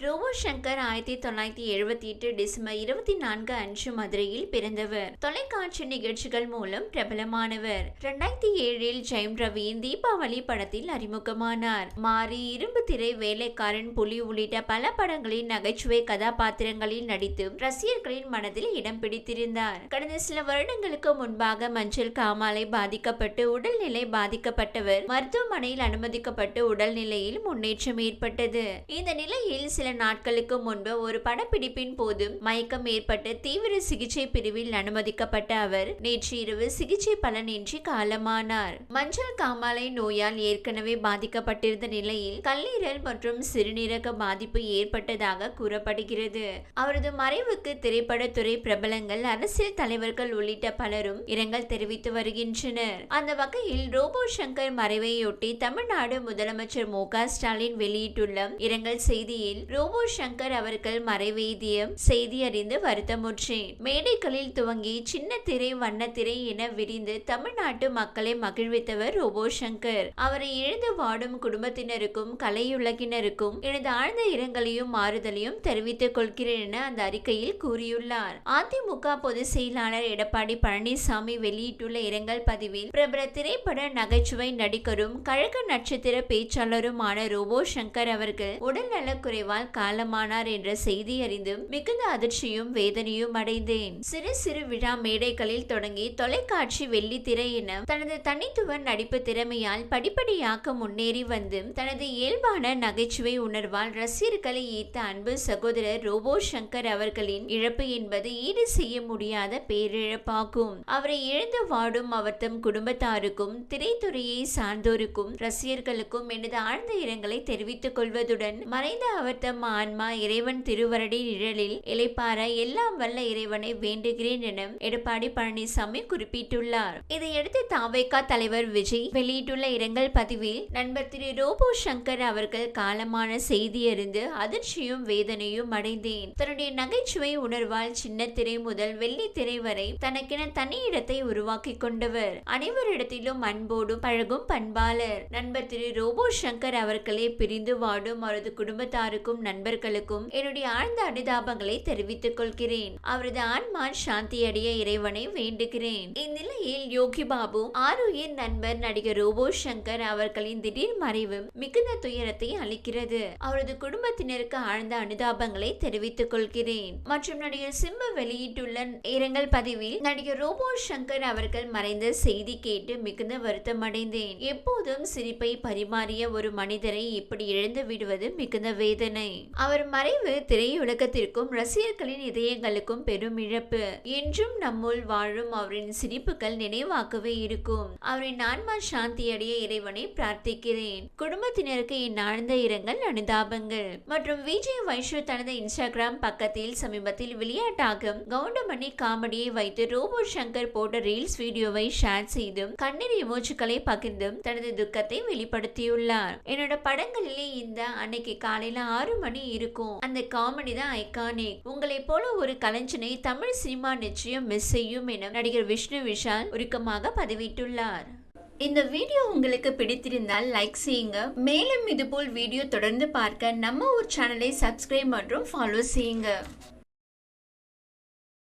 Robot Shankar ஆயிரத்தி தொள்ளாயிரத்தி எழுபத்தி எட்டு டிசம்பர் இருபத்தி நான்கு அன்று மதுரையில் பிறந்தவர். தொலைக்காட்சி நிகழ்ச்சிகள் மூலம் பிரபலமானவர். இரண்டாயிரத்தி ஏழில் ஜெயம் ரவியின் தீபாவளி படத்தில் அறிமுகமானார். மாரி இரும்பு திரை வேலைக்காரன் புலி உள்ளிட்ட பல படங்களின் நகைச்சுவை கதாபாத்திரங்களில் நடித்து ரசிகர்களின் மனதில் இடம் பிடித்திருந்தார். கடந்த சில வருடங்களுக்கு முன்பாக மஞ்சள் காமாலை பாதிக்கப்பட்டு உடல்நிலை பாதிக்கப்பட்டவர் மருத்துவமனையில் அனுமதிக்கப்பட்டு உடல்நிலையில் முன்னேற்றம் ஏற்பட்டது. இந்த நிலையில் சில நாட்களுக்கு முன்பு ஒரு படப்பிடிப்பின் போது மயக்கம் ஏற்பட்டு தீவிர சிகிச்சை பிரிவில் அனுமதிக்கப்பட்ட அவர் நேற்று இரவு சிகிச்சை பலனின்றி காலமானார். மஞ்சள் காமாலை நோயால் ஏற்கனவே பாதிக்கப்பட்டிருந்த நிலையில் கல்லீரல் மற்றும் சிறுநீரக பாதிப்பு ஏற்பட்டதாக கூறப்படுகிறது. அவரது மறைவுக்கு திரைப்படத்துறை பிரபலங்கள் அரசியல் தலைவர்கள் உள்ளிட்ட பலரும் இரங்கல் தெரிவித்து வருகின்றனர். அந்த வகையில் ரோபோ சங்கர் மறைவையொட்டி தமிழ்நாடு முதலமைச்சர் மு க ஸ்டாலின் வெளியிட்டுள்ள இரங்கல் செய்தியில் ரோபோ சங்கர் அவர்கள் மறைவேதியம் செய்தி அறிந்து வருத்தமுற்றேன் மேடைகளில் துவங்கி சின்ன திரை வண்ண திரை என விரிந்து தமிழ்நாட்டு மக்களை மகிழ்வித்தவர் ரோபோ சங்கர் அவரை இழந்து வாடும் குடும்பத்தினருக்கும் கலையுலகினருக்கும் எனது ஆழ்ந்த இரங்கலையும் மாறுதலையும் தெரிவித்துக் கொள்கிறேன் என அந்த அறிக்கையில் கூறியுள்ளார். அதிமுக பொதுச் செயலாளர் எடப்பாடி பழனிசாமி வெளியிட்டுள்ள இரங்கல் பதிவில் பிரபல திரைப்பட நகைச்சுவை நடிகரும் கழக நட்சத்திர பேச்சாளருமான ரோபோ சங்கர் அவர்கள் உடல்நலக் குறைவால் காலமானார் என்ற செய்தி அறிந்தும் மிகுந்த அதிர்ச்சியும் வேதனையும் அடைந்தேன். சிறு சிறு விழா மேடைகளில் தொடங்கி தொலைக்காட்சி வெள்ளித்திரை என தனது தனித்துவ நடிப்பு திறமையால் படிப்படியாக முன்னேறி வந்து தனது இயல்பான நகைச்சுவை உணர்வால் ரசிகர்களை ஈர்த்த அன்பு சகோதரர் ரோபோ சங்கர் அவர்களின் இழப்பு என்பது ஈடு செய்ய முடியாத பேரிழப்பாகும். அவரை இழந்து வாடும் அவர் தம் குடும்பத்தாருக்கும் திரைத்துறையை சார்ந்தோருக்கும் ரசிகர்களுக்கும் எனது ஆழ்ந்த இரங்கலை தெரிவித்துக் கொள்வதுடன் மறைந்த அவர் தம் ஆன்மா இறைவன் திருவரடி நிழலில் இலைப்பார எல்லாம் வல்ல இறைவனை வேண்டுகிறேன் என எடப்பாடி பழனிசாமி குறிப்பிட்டுள்ளார். இதையடுத்து தாவேகா தலைவர் விஜய் வெளியிட்டுள்ள இரங்கல் பதிவில் நண்பர் திரு ரோபோ சங்கர் அவர்கள் காலமான செய்தி அறிந்து அதிர்ச்சியும் வேதனையும் அடைந்தேன். தன்னுடைய நகைச்சுவை உணர்வால் சின்ன திரை முதல் வெள்ளி திரை வரை தனக்கென தனி இடத்தை உருவாக்கி கொண்டவர். அனைவரிடத்திலும் அன்போடும் பழகும் பண்பாளர். நண்பர் திரு ரோபோ சங்கர் அவர்களே பிரிந்து வாடும் அவரது குடும்பத்தாருக்கும் நண்பர்களுக்கும் என்னுடைய ஆழ்ந்த அனுதாபங்களை தெரிவித்துக் கொள்கிறேன். அவரது ஆன்மா சாந்தி அடைய இறைவனை வேண்டுகிறேன். இந்நிலையில் யோகி பாபு ஆருயின் நண்பர் நடிகர் ரோபோ சங்கர் அவர்களின் திடீர் மறைவு மிகுந்த துயரத்தை அளிக்கிறது. அவரது குடும்பத்தினருக்கு ஆழ்ந்த அனுதாபங்களை தெரிவித்துக் கொள்கிறேன். மற்றும் நடிகர் சிம்பு வெளியிட்டுள்ள இரங்கல் பதிவில் நடிகர் ரோபோ சங்கர் அவர்கள் மறைந்த செய்தி கேட்டு மிகுந்த வருத்தம் அடைந்தேன். எப்போதும் சிரிப்பை பரிமாறிய ஒரு மனிதரை இப்படி இழந்து விடுவது மிகுந்த வேதனை. அவர் மறைவு திரையுலகத்திற்கும் ரசிகர்களின் இதயங்களுக்கும் பெரும் இழப்பு. என்றும் நம்முள் வாழும் அவரின் சிரிப்புகள் நினைவாக்கவே இருக்கும். அவரின் ஆன்மா சாந்தி அடைய இறைவனை பிரார்த்திக்கிறேன். குடும்பத்தினருக்கு என் ஆழ்ந்த இரங்கல் அனுதாபங்கள். மற்றும் விஜய் வைஷ்ணு தனது இன்ஸ்டாகிராம் பக்கத்தில் சமீபத்தில் விளையாட்டாக கவுண்டமணி காமெடியை வைத்து ரோபோ சங்கர் போட்ட ரீல்ஸ் வீடியோவை ஷேர் செய்தும் கண்ணீர் எமோஜிகளை பகிர்ந்தும் தனது துக்கத்தை வெளிப்படுத்தியுள்ளார். என்னோட படங்களிலே இந்த அன்னைக்கு காலையில ஆறு மணி இருக்கும். அந்த காமெடி தான் ஐகானிக் உங்களை போல ஒரு கலைஞனை தமிழ் சினிமா நிச்சயம் மிஸ் செய்யும் என நடிகர் விஷ்ணு விஷால் உருக்கமாக பதிவிட்டுள்ளார். இந்த வீடியோ உங்களுக்கு பிடித்திருந்தால் லைக் செய்யுங்க. மேலும் இதுபோல் வீடியோ தொடர்ந்து பார்க்க நம்ம ஒரு சேனலை சப்ஸ்கிரைப் மற்றும் ஃபாலோ செய்யுங்க.